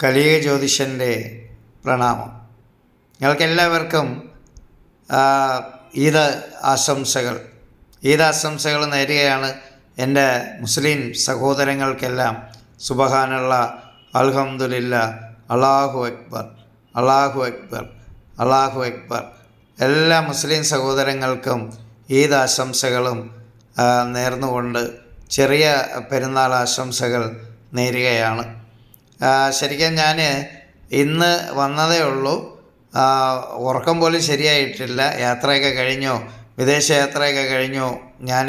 കലിയ ജ്യോതിഷന്റെ പ്രണാമം നിങ്ങൾക്കെല്ലാവർക്കും ഈദ് ആശംസകൾ. ഈദ് ആശംസകൾ നേരുകയാണ് എന്റെ മുസ്ലിം സഹോദരങ്ങൾക്കെല്ലാം. സുബഹാനുള്ള അൽഹമുല്ല അള്ളാഹു അക്ബർ അള്ളാഹു അക്ബർ അള്ളാഹു അക്ബർ. എല്ലാ മുസ്ലിം സഹോദരങ്ങൾക്കും ഈദ് ആശംസകളും നേർന്നുകൊണ്ട് ചെറിയ പെരുന്നാൾ ആശംസകൾ നേരുകയാണ്. ശരിക്കും ഞാൻ ഇന്ന് വന്നതേ ഉള്ളൂ. ഉറക്കം പോലും ശരിയായിട്ടില്ല. യാത്രയൊക്കെ കഴിഞ്ഞു. വിദേശ യാത്രയൊക്കെ കഴിഞ്ഞു. ഞാൻ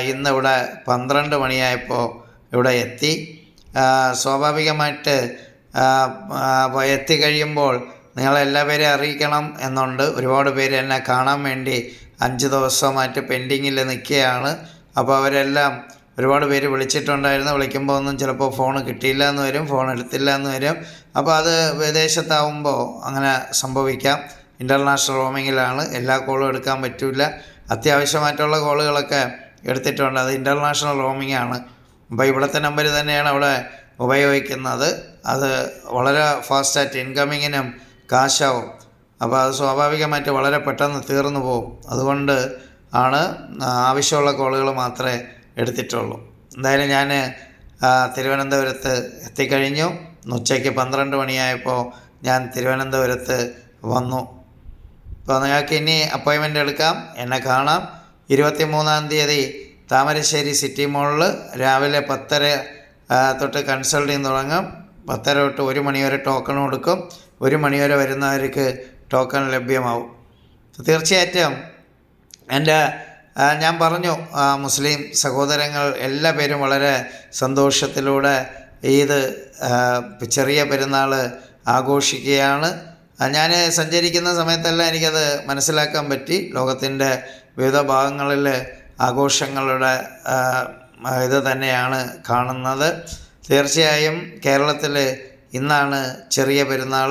ഇന്നിവിടെ പന്ത്രണ്ട് മണിയായപ്പോൾ ഇവിടെ എത്തി. സ്വാഭാവികമായിട്ട് എത്തിക്കഴിയുമ്പോൾ നിങ്ങളെല്ലാ പേരെയും അറിയിക്കണം എന്നുണ്ട്. ഒരുപാട് പേര് എന്നെ കാണാൻ വേണ്ടി അഞ്ച് ദിവസമായിട്ട് പെൻഡിങ്ങിൽ നിൽക്കുകയാണ്. അപ്പോൾ അവരെല്ലാം ഒരുപാട് പേര് വിളിച്ചിട്ടുണ്ടായിരുന്നു. വിളിക്കുമ്പോൾ ഒന്നും ചിലപ്പോൾ ഫോൺ കിട്ടിയില്ല എന്ന് വരും ഫോൺ എടുത്തില്ല എന്ന് വരും. അപ്പോൾ അത് വിദേശത്താവുമ്പോൾ അങ്ങനെ സംഭവിക്കാം. ഇന്റർനാഷണൽ റോമിങ്ങിലാണ് എല്ലാ കോളും എടുക്കാൻ പറ്റില്ല അത്യാവശ്യമായിട്ടുള്ള കോളുകളൊക്കെ എടുത്തിട്ടുണ്ട്. അത് ഇന്റർനാഷണൽ റോമിംഗ് ആണ്. അപ്പോൾ ഇവിടുത്തെ നമ്പർ തന്നെയാണ് അവിടെ ഉപയോഗിക്കുന്നത്. അത് വളരെ ഫാസ്റ്റായിട്ട് ഇൻകമിങ്ങിനും കാശാവും. അപ്പോൾ അത് സ്വാഭാവികമായിട്ട് വളരെ പെട്ടെന്ന് തീർന്നു പോകും. അതുകൊണ്ട് ആണ് ആവശ്യമുള്ള കോളുകൾ മാത്രമേ എടുത്തിട്ടുള്ളൂ. എന്തായാലും ഞാൻ തിരുവനന്തപുരത്ത് എത്തിക്കഴിഞ്ഞു. ഉച്ചയ്ക്ക് പന്ത്രണ്ട് മണിയായപ്പോൾ ഞാൻ തിരുവനന്തപുരത്ത് വന്നു. അപ്പോൾ നിങ്ങൾക്ക് ഇനി അപ്പോയിൻമെന്റ് എടുക്കാം. എന്നെ കാണാം. ഇരുപത്തി മൂന്നാം തീയതി താമരശ്ശേരി സിറ്റി മോളിൽ രാവിലെ പത്തര തൊട്ട് കൺസൾട്ടിങ് തുടങ്ങും. പത്തര തൊട്ട് ഒരു മണി വരെ ടോക്കൺ കൊടുക്കും ഒരു മണി വരെ വരുന്നവർക്ക് ടോക്കൺ ലഭ്യമാവും. തീർച്ചയായിട്ടും എന്റെ ഞാൻ പറഞ്ഞു മുസ്ലിം സഹോദരങ്ങൾ എല്ലാ പേരും വളരെ സന്തോഷത്തിലൂടെ ഈദ് ചെറിയ പെരുന്നാൾ ആഘോഷിക്കുകയാണ്. ഞാൻ സഞ്ചരിക്കുന്ന സമയത്തെല്ലാം എനിക്കത് മനസ്സിലാക്കാൻ പറ്റി. ലോകത്തിന്റെ വിവിധ ഭാഗങ്ങളിൽ ആഘോഷങ്ങളുടെ ഇത് തന്നെയാണ് കാണുന്നത്. തീർച്ചയായും കേരളത്തിൽ ഇന്നാണ് ചെറിയ പെരുന്നാൾ.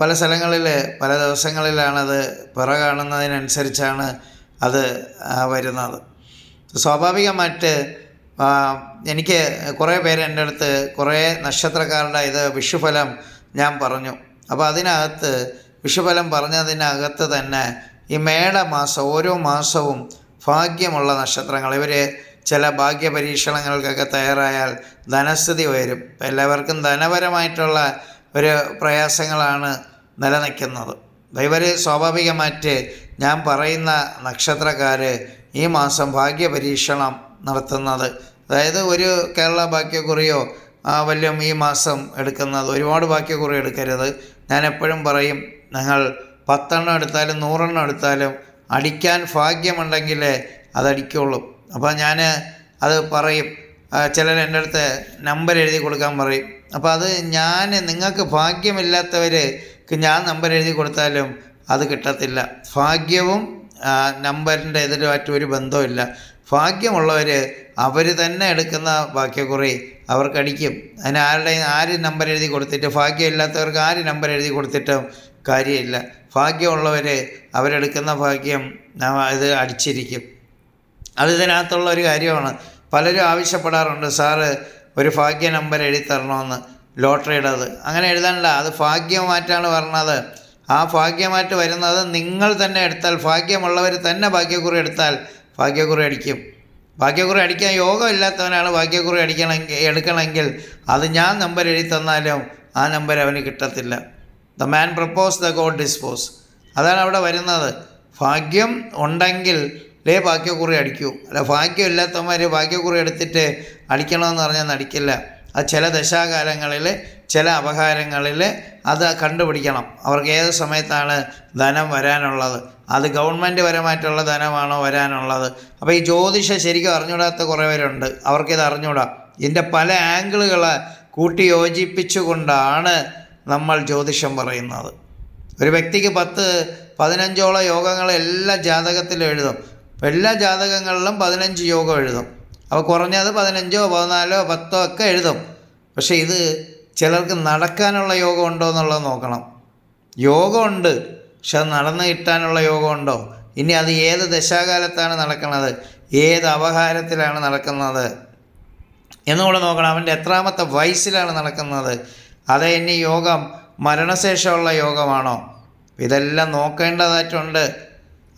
പല സ്ഥലങ്ങളിൽ പല ദിവസങ്ങളിലാണത് പിറ കാണുന്നതിനനുസരിച്ചാണ് അത് വരുന്നത്. സ്വാഭാവികമായിട്ട് എനിക്ക് കുറേ പേര് എന്റെ അടുത്ത് കുറേ നക്ഷത്രക്കാരുടെ ഇത് വിഷുഫലം ഞാൻ പറഞ്ഞു. അപ്പോൾ അതിനകത്ത് വിഷുഫലം പറഞ്ഞതിനകത്ത് തന്നെ ഈ മേടമാസം ഓരോ മാസവും ഭാഗ്യമുള്ള നക്ഷത്രങ്ങൾ. ഇവർ ചില ഭാഗ്യ പരീക്ഷണങ്ങൾക്കൊക്കെ തയ്യാറായാൽ ധനസ്ഥിതി ഉയരും. എല്ലാവർക്കും ധനപരമായിട്ടുള്ള ഒരു പ്രയാസങ്ങളാണ് നിലനിൽക്കുന്നത്. ഇവർ സ്വാഭാവികമായിട്ട് ഞാൻ പറയുന്ന നക്ഷത്രക്കാർ ഈ മാസം ഭാഗ്യ പരീക്ഷണം നടത്തുന്നത്. അതായത് ഒരു കേരള ഭാഗ്യക്കുറിയോ വല്ലതും ഈ മാസം എടുക്കുന്നത് ഒരുപാട് ഭാഗ്യക്കുറി എടുക്കരുത്. ഞാൻ എപ്പോഴും പറയും നിങ്ങൾ പത്തെണ്ണം എടുത്താലും നൂറെണ്ണം എടുത്താലും അടിക്കാൻ ഭാഗ്യമുണ്ടെങ്കിൽ അതടിക്കുള്ളൂ. അപ്പോൾ ഞാൻ അത് പറയും. ചിലർ എന്റെ അടുത്ത് നമ്പർ എഴുതി കൊടുക്കാൻ പറയും. അപ്പോൾ അത് ഞാൻ നിങ്ങൾക്ക് ഭാഗ്യമില്ലാത്തവർക്ക് ഞാൻ നമ്പർ എഴുതി കൊടുത്താലും അത് കിട്ടത്തില്ല. ഭാഗ്യവും നമ്പറിന്റെ ഇതിലുമായിട്ട് ഒരു ബന്ധവുമില്ല. ഭാഗ്യമുള്ളവർ അവർ തന്നെ എടുക്കുന്ന ഭാഗ്യക്കുറി അവർക്കടിക്കും. അതിന് ആരുടെ ആര് നമ്പർ എഴുതി കൊടുത്തിട്ട് ഭാഗ്യമില്ലാത്തവർക്ക് ആര് നമ്പർ എഴുതി കൊടുത്തിട്ടും കാര്യമില്ല. ഭാഗ്യമുള്ളവർ അവരെടുക്കുന്ന ഭാഗ്യം ഇത് അടിച്ചിരിക്കും. അത് ഒരു കാര്യമാണ്. പലരും ആവശ്യപ്പെടാറുണ്ട് സാറ് ഒരു ഭാഗ്യ നമ്പർ എഴുതി തരണമെന്ന്. ലോട്ടറിയുടേത് അങ്ങനെ എഴുതണ്ട അത് ഭാഗ്യമാറ്റാണ് പറഞ്ഞത്. ആ ഭാഗ്യമായിട്ട് വരുന്നത് നിങ്ങൾ തന്നെ എടുത്താൽ ഭാഗ്യമുള്ളവർ തന്നെ ഭാഗ്യക്കുറി എടുത്താൽ ഭാഗ്യക്കുറി അടിക്കും. ഭാഗ്യക്കുറി അടിക്കാൻ യോഗമില്ലാത്തവനാണ് ഭാഗ്യക്കുറി അടിക്കണമെങ്കിൽ എടുക്കണമെങ്കിൽ അത് ഞാൻ നമ്പർ എഴുതി തന്നാലും ആ നമ്പർ അവന് കിട്ടത്തില്ല. The man propose the god dispose അതാണ് അവിടെ വരുന്നത്. ഭാഗ്യം ഉണ്ടെങ്കിൽ ലേ ഭാഗ്യക്കുറി അടിക്കൂ. അല്ല ഭാഗ്യമില്ലാത്തവന്മാർ ഭാഗ്യക്കുറി എടുത്തിട്ട് അടിക്കണമെന്ന് പറഞ്ഞാൽ അടിക്കില്ല ചില ദശാകാലങ്ങളിൽ ചില അപകാരങ്ങളിൽ അത് കണ്ടുപിടിക്കണം. അവർക്ക് ഏത് സമയത്താണ് ധനം വരാനുള്ളത്? അത് ഗവൺമെന്റ് പരമായിട്ടുള്ള ധനമാണോ വരാനുള്ളത്? അപ്പോൾ ഈ ജ്യോതിഷ ശരിക്കും അറിഞ്ഞൂടാത്ത കുറേ പേരുണ്ട്. അവർക്കിത് അറിഞ്ഞൂടാ ഇതിന്റെ പല ആംഗിളുകൾ കൂട്ടി യോജിപ്പിച്ചുകൊണ്ടാണ് നമ്മൾ ജ്യോതിഷം പറയുന്നത്. ഒരു വ്യക്തിക്ക് പത്ത് പതിനഞ്ചോളം യോഗങ്ങൾ എല്ലാ ജാതകത്തിലും എഴുതും. എല്ലാ ജാതകങ്ങളിലും പതിനഞ്ച് യോഗം എഴുതും. അപ്പോൾ കുറഞ്ഞത് പതിനഞ്ചോ പതിനാലോ പത്തോ ഒക്കെ എഴുതും. പക്ഷേ ഇത് ചിലർക്ക് നടക്കാനുള്ള യോഗം ഉണ്ടോ എന്നുള്ളത് നോക്കണം. യോഗമുണ്ട് പക്ഷെ അത് നടന്നു കിട്ടാനുള്ള യോഗമുണ്ടോ ഇനി അത് ഏത് ദശാകാലത്താണ് നടക്കുന്നത്? ഏത് അവഹാരത്തിലാണ് നടക്കുന്നത്? എന്നുകൂടെ നോക്കണം അവന്റെ എത്രാമത്തെ വയസ്സിലാണ് നടക്കുന്നത്? അതേ ഇനി യോഗം മരണശേഷമുള്ള യോഗമാണോ? ഇതെല്ലാം നോക്കേണ്ടതായിട്ടുണ്ട്.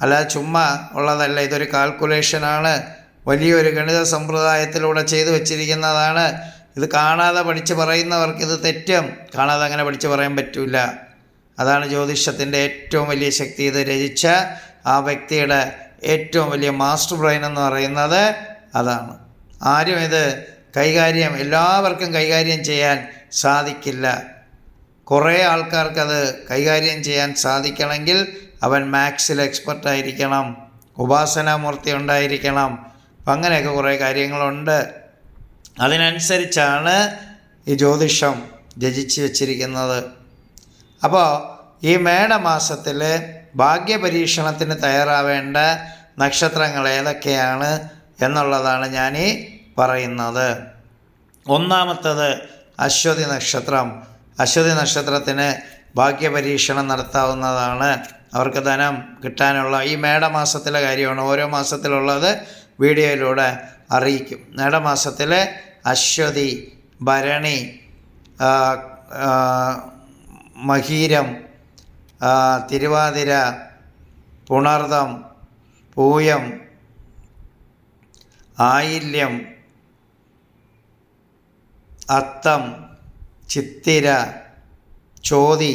അല്ലാതെ ചുമ്മാ ഉള്ളതല്ല ഇതൊരു കാൽക്കുലേഷനാണ് വലിയൊരു ഗണിത സമ്പ്രദായത്തിലൂടെ ചെയ്തു വച്ചിരിക്കുന്നതാണ്. ഇത് കാണാതെ പഠിച്ച് പറയുന്നവർക്ക് ഇത് തെറ്റും. കാണാതെ അങ്ങനെ പഠിച്ച് പറയാൻ പറ്റില്ല അതാണ് ജ്യോതിഷത്തിന്റെ ഏറ്റവും വലിയ ശക്തി. ഇത് രചിച്ച ആ വ്യക്തിയുടെ ഏറ്റവും വലിയ മാസ്റ്റർ ബ്രെയിൻ എന്ന് പറയുന്നത് അതാണ്. ആരും ഇത് കൈകാര്യം എല്ലാവർക്കും കൈകാര്യം ചെയ്യാൻ സാധിക്കില്ല. കുറേ ആൾക്കാർക്കത് കൈകാര്യം ചെയ്യാൻ സാധിക്കണമെങ്കിൽ അവൻ മാത്സിൽ എക്സ്പെർട്ടായിരിക്കണം. ഉപാസനാമൂർത്തി ഉണ്ടായിരിക്കണം. അപ്പം അങ്ങനെയൊക്കെ കുറേ കാര്യങ്ങളുണ്ട്. അതിനനുസരിച്ചാണ് ഈ ജ്യോതിഷം രചിച്ച് വച്ചിരിക്കുന്നത്. അപ്പോൾ ഈ മേടമാസത്തിൽ ഭാഗ്യപരീക്ഷണത്തിന് തയ്യാറാവേണ്ട നക്ഷത്രങ്ങൾ ഏതൊക്കെയാണ് എന്നുള്ളതാണ് ഞാൻ ഈ പറയുന്നത്. ഒന്നാമത്തത് അശ്വതി നക്ഷത്രം. അശ്വതി നക്ഷത്രത്തിന് ഭാഗ്യപരീക്ഷണം നടത്താവുന്നതാണ്. അവർക്ക് ധനം കിട്ടാനുള്ള ഈ മേടമാസത്തിലെ കാര്യമാണ്. ഓരോ മാസത്തിലുള്ളത് വീഡിയോയിലൂടെ അറിയിക്കും. മേടമാസത്തിൽ അശ്വതി ഭരണി മഹീരം തിരുവാതിര പുണർദം പൂയം ആയില്യം അത്തം ചിത്തിര ചോതി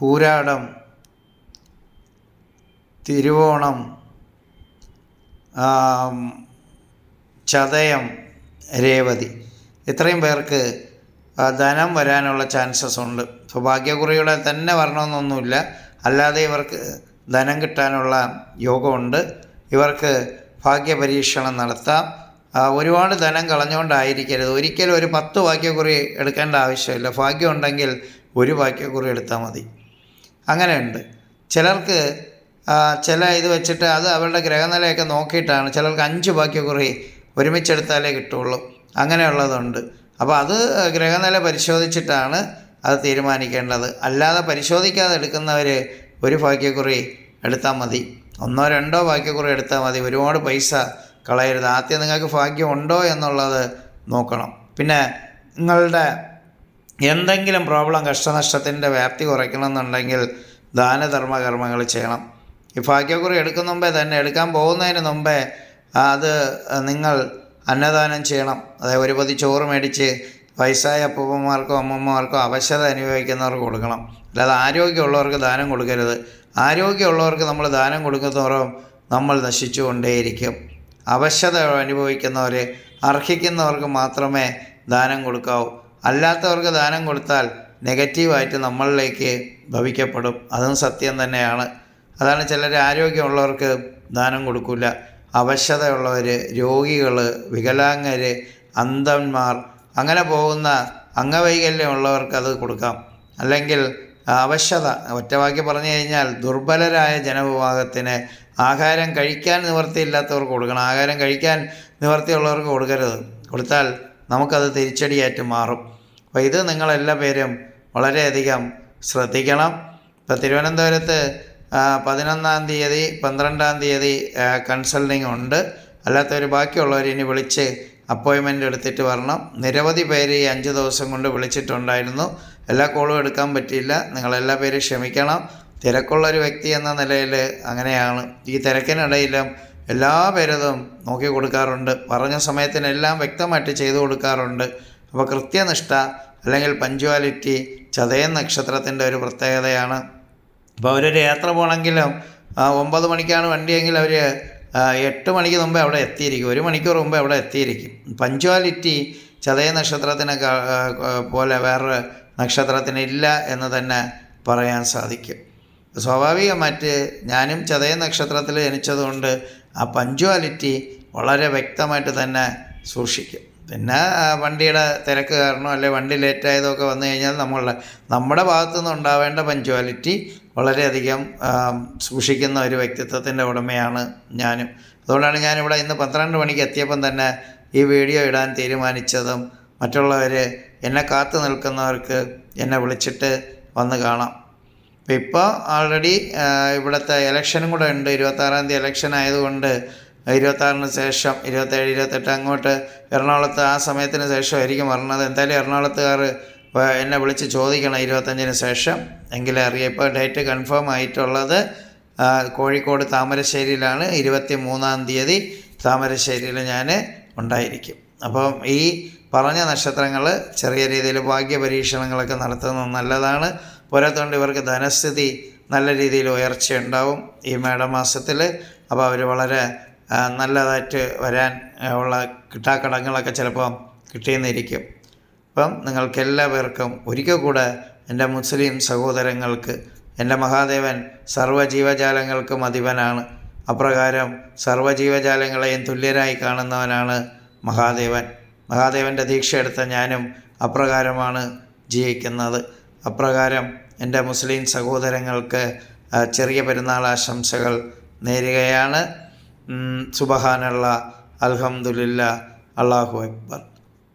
പൂരാടം തിരുവോണം ചതയം രേവതി. ഇത്രയും പേർക്ക് ധനം വരാനുള്ള ചാൻസസ് ഉണ്ട്. ഇപ്പോൾ ഭാഗ്യക്കുറിയുടെ തന്നെ വരണമെന്നൊന്നുമില്ല. അല്ലാതെ ഇവർക്ക് ധനം കിട്ടാനുള്ള യോഗമുണ്ട്. ഇവർക്ക് ഭാഗ്യപരീക്ഷണം നടത്താം. ഒരുപാട് ധനം കളഞ്ഞുകൊണ്ടായിരിക്കരുത്. ഒരിക്കലും ഒരു പത്ത് ഭാഗ്യക്കുറി എടുക്കേണ്ട ആവശ്യമില്ല. ഭാഗ്യം ഉണ്ടെങ്കിൽ ഒരു ഭാഗ്യക്കുറി എടുത്താൽ മതി. അങ്ങനെയുണ്ട്. ചിലർക്ക് ചില ഇത് വെച്ചിട്ട് അത് അവരുടെ ഗ്രഹനിലയൊക്കെ നോക്കിയിട്ടാണ് ചിലർക്ക് അഞ്ച് ഭാഗ്യക്കുറി ഒരുമിച്ചെടുത്താലേ കിട്ടുള്ളൂ. അങ്ങനെയുള്ളതുണ്ട്. അപ്പോൾ അത് ഗ്രഹനില പരിശോധിച്ചിട്ടാണ് അത് തീരുമാനിക്കേണ്ടത്. അല്ലാതെ പരിശോധിക്കാതെ എടുക്കുന്നവർ ഒരു ഭാഗ്യക്കുറി എടുത്താൽ മതി. ഒന്നോ രണ്ടോ ഭാഗ്യക്കുറി എടുത്താൽ മതി. ഒരുപാട് പൈസ കളയരുത്. ആദ്യം നിങ്ങൾക്ക് ഭാഗ്യം ഉണ്ടോ എന്നുള്ളത് നോക്കണം. പിന്നെ നിങ്ങളുടെ എന്തെങ്കിലും പ്രോബ്ലം കഷ്ടനഷ്ടത്തിന്റെ വ്യാപ്തി കുറയ്ക്കണമെന്നുണ്ടെങ്കിൽ ദാനധർമ്മ കർമ്മങ്ങൾ ചെയ്യണം. ഈ ഭാഗ്യക്കുറി എടുക്കുന്ന മുമ്പേ തന്നെ എടുക്കാൻ പോകുന്നതിന് മുമ്പേ അത് നിങ്ങൾ അന്നദാനം ചെയ്യണം. അതായത് ഒരു പതി ചോറ് മേടിച്ച് വയസ്സായ അപ്പൂപ്പന്മാർക്കോ അമ്മമ്മമാർക്കോ അവശത അനുഭവിക്കുന്നവർക്ക് കൊടുക്കണം. അല്ലാതെ ആരോഗ്യമുള്ളവർക്ക് ദാനം കൊടുക്കരുത്. ആരോഗ്യമുള്ളവർക്ക് നമ്മൾ ദാനം കൊടുക്കുന്നതോറും നമ്മൾ നശിച്ചുകൊണ്ടേയിരിക്കും. അവശത അനുഭവിക്കുന്നവർ അർഹിക്കുന്നവർക്ക് മാത്രമേ ദാനം കൊടുക്കാവൂ. അല്ലാത്തവർക്ക് ദാനം കൊടുത്താൽ നെഗറ്റീവായിട്ട് നമ്മളിലേക്ക് ഭവിക്കപ്പെടും. അതും സത്യം തന്നെയാണ്. അതാണ് ചിലർ ആരോഗ്യമുള്ളവർക്ക് ദാനം കൊടുക്കില്ല അവശതയുള്ളവർ രോഗികൾ വികലാംഗർ അന്ധന്മാർ അങ്ങനെ പോകുന്ന അംഗവൈകല്യമുള്ളവർക്ക് അത് കൊടുക്കാം. അല്ലെങ്കിൽ അവശത ഒറ്റവാക്കി പറഞ്ഞു കഴിഞ്ഞാൽ ദുർബലരായ ജനവിഭാഗത്തിന് ആഹാരം കഴിക്കാൻ നിവൃത്തിയില്ലാത്തവർക്ക് കൊടുക്കണം. ആഹാരം കഴിക്കാൻ നിവൃത്തിയുള്ളവർക്ക് കൊടുക്കരുത്. കൊടുത്താൽ നമുക്കത് തിരിച്ചടിയായിട്ട് മാറും. അപ്പോൾ ഇത് നിങ്ങളെല്ലാ പേരും വളരെയധികം ശ്രദ്ധിക്കണം. ഇപ്പോൾ തിരുവനന്തപുരത്ത് പതിനൊന്നാം തീയതി പന്ത്രണ്ടാം തീയതി കൺസൾട്ടിങ് ഉണ്ട്. അല്ലാത്തവർ ബാക്കിയുള്ളവർ ഇനി വിളിച്ച് അപ്പോയിൻമെന്റ് എടുത്തിട്ട് വരണം. നിരവധി പേര് ഈ അഞ്ച് ദിവസം കൊണ്ട് വിളിച്ചിട്ടുണ്ടായിരുന്നു. എല്ലാ കോളും എടുക്കാൻ പറ്റിയില്ല. നിങ്ങളെല്ലാ പേരും ക്ഷമിക്കണം. തിരക്കുള്ളൊരു വ്യക്തി എന്ന നിലയിൽ അങ്ങനെയാണ്. ഈ തിരക്കിനിടയിലും എല്ലാ പേരതും നോക്കി കൊടുക്കാറുണ്ട്. പറഞ്ഞ സമയത്തിനെല്ലാം വ്യക്തമായിട്ട് ചെയ്തു കൊടുക്കാറുണ്ട്. അപ്പോൾ കൃത്യനിഷ്ഠ അല്ലെങ്കിൽ പഞ്ച്വാലിറ്റി ചതയൻ നക്ഷത്രത്തിന്റെ ഒരു പ്രത്യേകതയാണ് ഇപ്പോൾ അവരൊരു യാത്ര പോകണമെങ്കിലും ഒമ്പത് മണിക്കാണ് വണ്ടിയെങ്കിൽ അവർ എട്ട് മണിക്ക് മുമ്പേ അവിടെ എത്തിയിരിക്കും. ഒരു മണിക്കൂർ മുമ്പേ അവിടെ എത്തിയിരിക്കും. പഞ്ച്വാലിറ്റി ചതയ നക്ഷത്രത്തിനെ പോലെ വേറൊരു നക്ഷത്രത്തിന് ഇല്ല എന്ന് തന്നെ പറയാൻ സാധിക്കും. സ്വാഭാവികമായിട്ട് ഞാനും ചതയ നക്ഷത്രത്തിൽ ജനിച്ചതുകൊണ്ട് ആ പഞ്ച്വാലിറ്റി വളരെ വ്യക്തമായിട്ട് തന്നെ സൂക്ഷിക്കും. പിന്നെ വണ്ടിയുടെ തിരക്ക് കാരണോ അല്ലെ വണ്ടി ലേറ്റായതോ ഒക്കെ വന്നു കഴിഞ്ഞാൽ നമ്മളുടെ നമ്മുടെ ഭാഗത്തു നിന്ന് ഉണ്ടാവേണ്ട പഞ്ച്വാലിറ്റി വളരെയധികം സൂക്ഷിക്കുന്ന ഒരു വ്യക്തിത്വത്തിന്റെ ഉടമയാണ് ഞാനും. അതുകൊണ്ടാണ് ഞാനിവിടെ ഇന്ന് പന്ത്രണ്ട് മണിക്ക് എത്തിയപ്പം തന്നെ ഈ വീഡിയോ ഇടാൻ തീരുമാനിച്ചതും മറ്റുള്ളവർ എന്നെ കാത്തു നിൽക്കുന്നവർക്ക് എന്നെ വിളിച്ചിട്ട് വന്ന് കാണാം. അപ്പോൾ ഇപ്പോൾ ആൾറെഡി ഇവിടുത്തെ ഇലക്ഷനും കൂടെ ഉണ്ട്. ഇരുപത്താറാം തീയതി ഇലക്ഷൻ ആയതുകൊണ്ട് ഇരുപത്താറിന് ശേഷം ഇരുപത്തേഴ് ഇരുപത്തെട്ട് അങ്ങോട്ട് എറണാകുളത്ത് ആ സമയത്തിന് ശേഷമായിരിക്കും വരണത്. എന്തായാലും എറണാകുളത്തുകാർ എന്നെ വിളിച്ച് ചോദിക്കണം ഇരുപത്തഞ്ചിന് ശേഷം. എങ്കിലേ അറിയാം ഇപ്പോൾ ഡേറ്റ് കൺഫേം ആയിട്ടുള്ളത് കോഴിക്കോട് താമരശ്ശേരിയിലാണ്. ഇരുപത്തി മൂന്നാം തീയതി താമരശ്ശേരിയിൽ ഞാൻ ഉണ്ടായിരിക്കും. അപ്പം ഈ പറഞ്ഞ നക്ഷത്രങ്ങൾ ചെറിയ രീതിയിൽ ഭാഗ്യ പരീക്ഷണങ്ങളൊക്കെ നടത്തുന്നത് നല്ലതാണ്. പോരാത്തോണ്ട് ഇവർക്ക് ധനസ്ഥിതി നല്ല രീതിയിൽ ഉയർച്ചയുണ്ടാവും ഈ മേടമാസത്തിൽ അപ്പോൾ അവർ വളരെ നല്ലതായിട്ട് വരാൻ ഉള്ള കിട്ടാക്കടങ്ങളൊക്കെ ചിലപ്പം കിട്ടിയെന്നിരിക്കും. അപ്പം നിങ്ങൾക്കെല്ലാവർക്കും ഒരിക്കൽ കൂടെ എന്റെ മുസ്ലിം സഹോദരങ്ങൾക്ക് എന്റെ മഹാദേവൻ സർവജീവജാലങ്ങൾക്കും അധിപനാണ്. അപ്രകാരം സർവജീവജാലങ്ങളെയും തുല്യരായി കാണുന്നവനാണ് മഹാദേവൻ. മഹാദേവന്റെ ദീക്ഷ എടുത്ത ഞാനും അപ്രകാരമാണ് ജീവിക്കുന്നത്. അപ്രകാരം എന്റെ മുസ്ലിം സഹോദരങ്ങൾക്ക് ചെറിയ പെരുന്നാൾ ആശംസകൾ നേരുകയാണ്. സുബഹാനുള്ള അൽഹംദുലില്ല അള്ളാഹു അക്ബർ.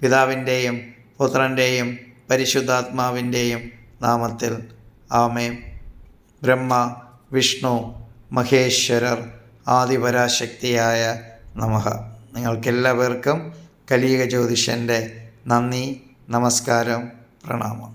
പിതാവിന്റെയും പുത്രന്റെയും പരിശുദ്ധാത്മാവിന്റെയും നാമത്തിൽ ആമേ ബ്രഹ്മ വിഷ്ണു മഹേശ്വരർ ആദിപരാശക്തിയായ നമഹ. നിങ്ങൾക്കെല്ലാവർക്കും കലിയുക ജ്യോതിഷന്റെ നന്ദി നമസ്കാരം പ്രണാമം.